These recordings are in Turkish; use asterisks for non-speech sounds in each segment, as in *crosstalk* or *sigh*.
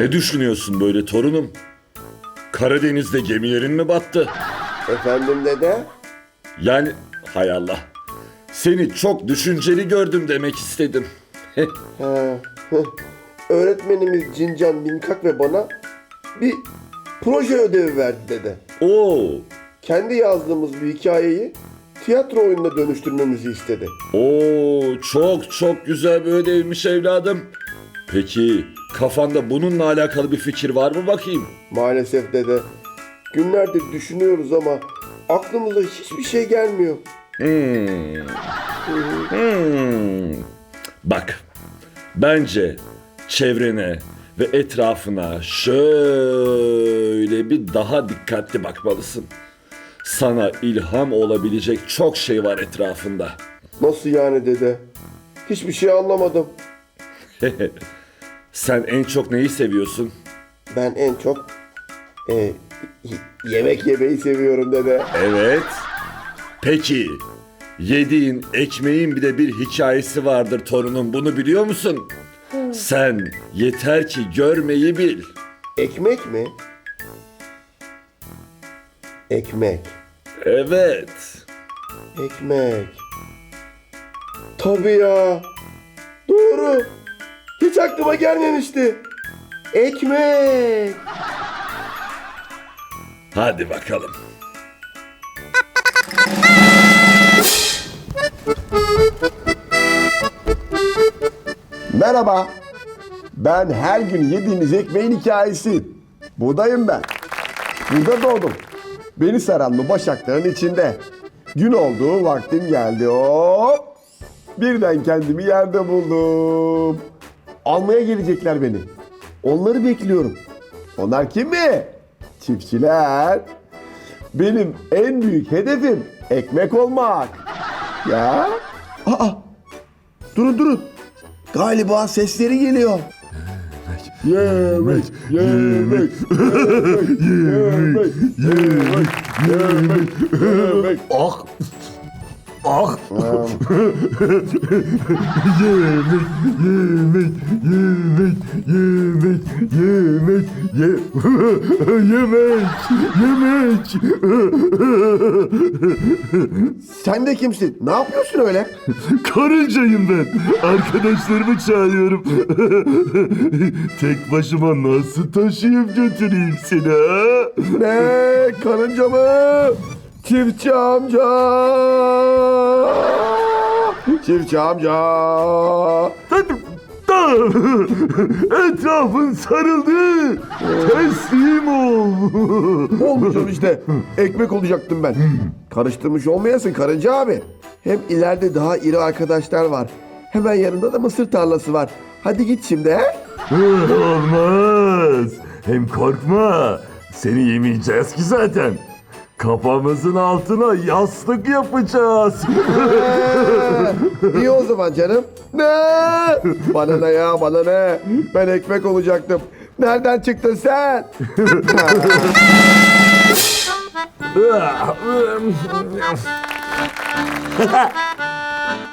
Ne düşünüyorsun böyle torunum? Karadeniz'de gemilerin mi battı? Efendim dede? Yani hay Allah. Seni çok düşünceli gördüm demek istedim. Ha. *laughs* Öğretmenimiz Cincan Binkak ve bana bir proje ödevi verdi dede. Oo, Kendi yazdığımız bir hikayeyi tiyatro oyununa dönüştürmemizi istedi. oo çok çok güzel bir ödevmiş evladım. Peki kafanda bununla alakalı bir fikir var mı bakayım? Maalesef dede. Günlerdir düşünüyoruz ama aklımıza hiçbir şey gelmiyor. Hmm. Hmm. Bak, bence çevrene ve etrafına şöyle bir daha dikkatli bakmalısın. Sana ilham olabilecek çok şey var etrafında. Nasıl yani dede? Hiçbir şey anlamadım. *laughs* Sen en çok neyi seviyorsun? Ben en çok e, y- yemek yemeyi seviyorum dede. Evet. Peki, yediğin ekmeğin bir de bir hikayesi vardır torunum. Bunu biliyor musun? Sen yeter ki görmeyi bil. Ekmek mi? Ekmek. Evet. Ekmek. Tabii ya. Doğru. Hiç aklıma gelmemişti. Ekmek. Hadi bakalım. Merhaba. Ben her gün yediğiniz ekmeğin hikayesi. Buradayım ben. Burada doğdum. Beni saran bu başakların içinde. Gün oldu, vaktim geldi. Hop! Birden kendimi yerde buldum. Almaya gelecekler beni. Onları bekliyorum. Onlar kim mi? Çiftçiler. Benim en büyük hedefim ekmek olmak. Ya? Aa! Durun durun. Galiba sesleri geliyor. Yemek, yemek, yemek, yemek, yemek, yemek, yemek. Ah! Ah! Yemek, yemek, yemek, yemek, yemek, ye yemek, yemek. Sen de kimsin? Ne yapıyorsun öyle? Karıncayım ben. Arkadaşlarımı çağırıyorum. Tek başıma nasıl taşıyıp götüreyim seni ha? Ne? Karınca mı? Çiftçi amca. Çiftçi amca. Etrafın sarıldı. Teslim ol. Olmayacağım işte. Ekmek olacaktım ben. Karıştırmış olmayasın karınca abi. Hem ileride daha iri arkadaşlar var. Hemen yanında da mısır tarlası var. Hadi git şimdi he. Olmaz. Hem korkma. Seni yemeyeceğiz ki zaten. Kafamızın altına yastık yapacağız. *laughs* İyi o zaman canım. Ne? Bana ne ya bana ne? Ben ekmek olacaktım. Nereden çıktın sen?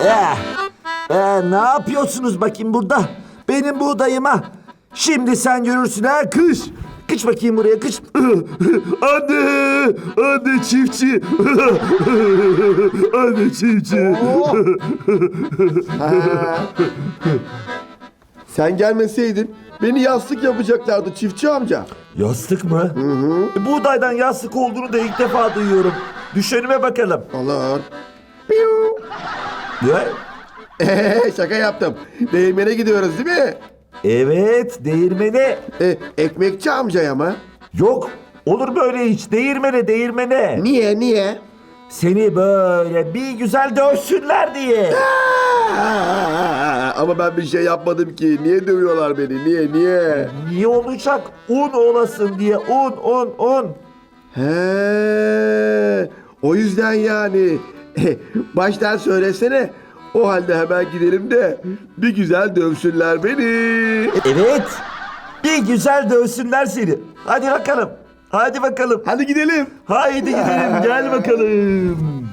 Ee, *laughs* ee, ne yapıyorsunuz bakayım burada? Benim buğdayıma. Şimdi sen görürsün ha kış. Kış bakayım buraya kış. *laughs* anne! Anne çiftçi! *laughs* anne çiftçi! *laughs* sen gelmeseydin beni yastık yapacaklardı çiftçi amca. Yastık mı? E, Buğdaydan yastık olduğunu da ilk defa duyuyorum. Düşenime bakalım. Olur. Piu. Ne? Ee, şaka yaptım. Değirmene gidiyoruz değil mi? Evet değirmene. E, ekmekçi amcaya mı? Yok olur böyle hiç değirmene değirmene. Niye niye? Seni böyle bir güzel dövsünler diye. Aa, ama ben bir şey yapmadım ki. Niye dövüyorlar beni? Niye niye? Niye olacak? Un olasın diye un un un. He, o yüzden yani. *laughs* Baştan söylesene. O halde hemen gidelim de bir güzel dövsünler beni. Evet. Bir güzel dövsünler seni. Hadi bakalım. Hadi bakalım. Hadi gidelim. Haydi gidelim. Gel bakalım.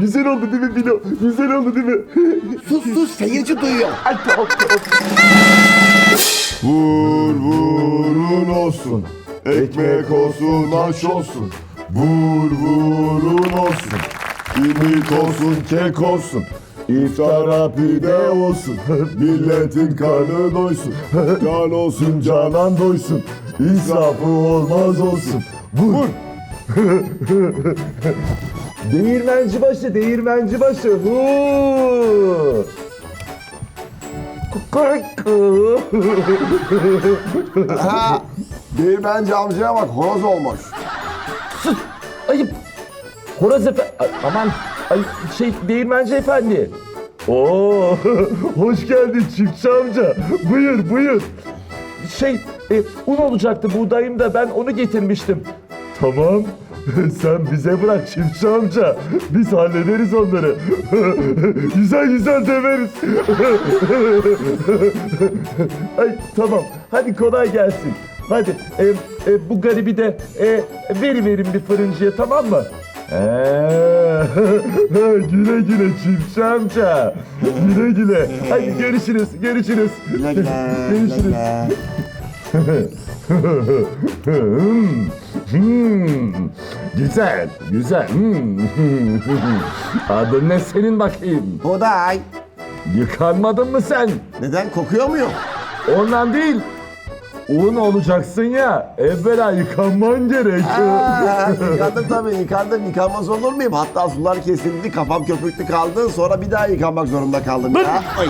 Güzel oldu değil mi Bilo? Güzel oldu değil mi? Sus sus seyirci duyuyor. Vur vurun olsun. Ekmek olsun, aş olsun. Vur vurun olsun. İmit olsun, kek olsun. İftara pide olsun. Milletin karnı doysun. Can olsun, canan doysun. İsrafı olmaz olsun. Vur. Değirmenci başı, değirmenci başı. Kukuruku. Ha, değirmenci amcaya bak horoz olmuş. Ayıp. Horoz efe... Aman. Ay şey değirmenci efendi. Oo, *laughs* hoş geldin çiftçi amca. Buyur buyur. Şey e, un olacaktı buğdayım da ben onu getirmiştim. Tamam. *laughs* Sen bize bırak çiftçi amca. Biz hallederiz onları. *laughs* güzel güzel döveriz. Ay tamam. Hadi kolay gelsin. Hadi e, e, bu garibi de e, veri verin bir fırıncıya tamam mı? Ee, *laughs* güle güle çiftçi amca. Güle güle. Hadi görüşürüz, görüşürüz. *laughs* görüşürüz. *laughs* Hmm, güzel, güzel. Hmm. Adın ne senin bakayım? Buğday. Yıkanmadın mı sen? Neden kokuyor muyum? Ondan değil. Un olacaksın ya, evvela yıkanman gerek. Aa, yıkandım tabii yıkandım yıkanmaz olur muyum? Hatta sular kesildi kafam köpüklü kaldı sonra bir daha yıkanmak zorunda kaldım ya. Ay.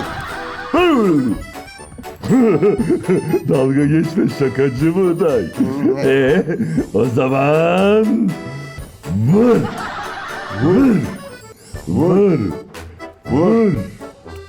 Dalga geçme şakacı buğday. Ee, o zaman vur. Vur. Vur. Vur.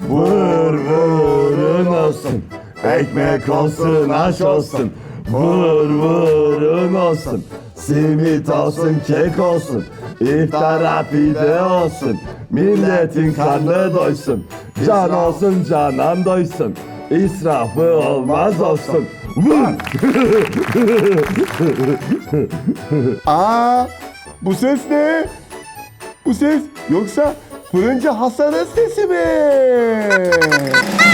Vur vurun olsun. Ekmek olsun, aş olsun. Vur vurun olsun. Simit olsun, kek olsun. İftara pide olsun. Milletin karnı doysun. Can olsun, canan doysun. İsrafı olmaz olsun. Vur! *laughs* Aa, bu ses ne? Bu ses yoksa fırıncı Hasan'ın sesi mi? *laughs*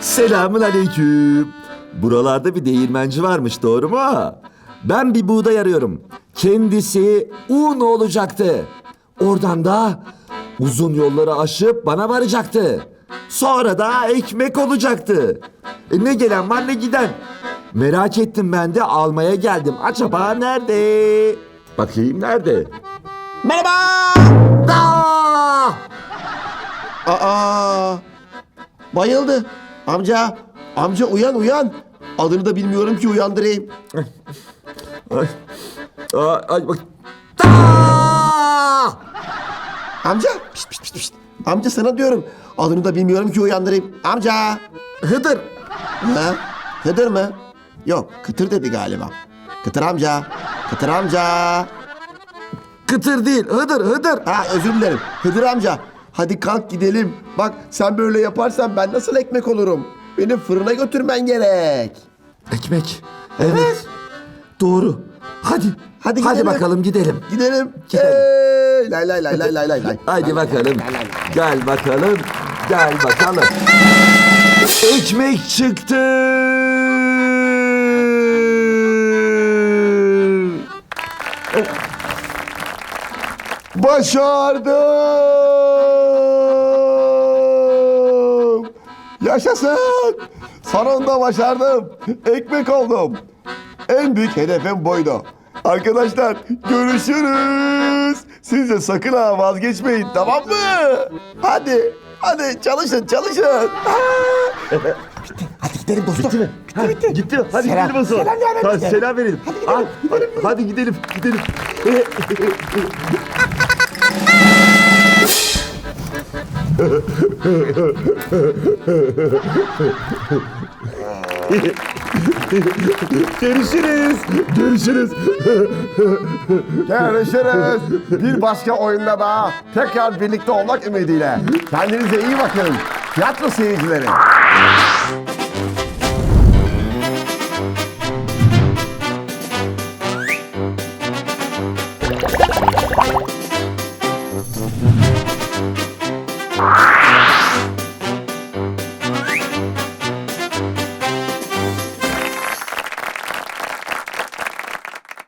Selamun aleyküm. Buralarda bir değirmenci varmış doğru mu? Ben bir buğday arıyorum. Kendisi un olacaktı. Oradan da uzun yolları aşıp bana varacaktı. Sonra da ekmek olacaktı. E ne gelen var ne giden. Merak ettim ben de almaya geldim. Acaba nerede? Bakayım nerede? Merhaba. Aa! Aa, bayıldı. Amca, amca uyan uyan. Adını da bilmiyorum ki uyandırayım. Ay, ay, ay bak. Aa! Amca, pişt, pişt, pişt, pişt. Amca sana diyorum. Adını da bilmiyorum ki uyandırayım. Amca. Hıdır. Ha? Hıdır mı? Yok, kıtır dedi galiba. Kıtır amca. Kıtır amca. Kıtır değil, hıdır, hıdır. Ha özür dilerim. Hıdır amca. Hadi kalk gidelim. Bak sen böyle yaparsan ben nasıl ekmek olurum? Beni fırına götürmen gerek. Ekmek. Evet. Doğru. Hadi. Hadi Hadi gidelim. bakalım gidelim. Gidelim. Gidelim. Hey, lay lay lay lay lay lay lay. Hadi bakalım. Gel bakalım. Gel bakalım. Ekmek çıktı. Başardım. Yaşasın. Sonunda başardım. Ekmek oldum. En büyük hedefim buydu. Arkadaşlar görüşürüz. Siz de sakın ha vazgeçmeyin tamam mı? Hadi. Hadi çalışın çalışın. Hadi gidelim dostum. Bitti mi? Ha, gitti. Hadi Selam. gidelim o zaman. Selam verelim Hadi bize. selam verelim. Hadi gidelim, Ah, Hadi gidelim, gidelim. *laughs* Görüşürüz. Görüşürüz. Görüşürüz. Bir başka oyunda daha tekrar birlikte olmak ümidiyle. Kendinize iyi bakın. Tiyatro seyircileri.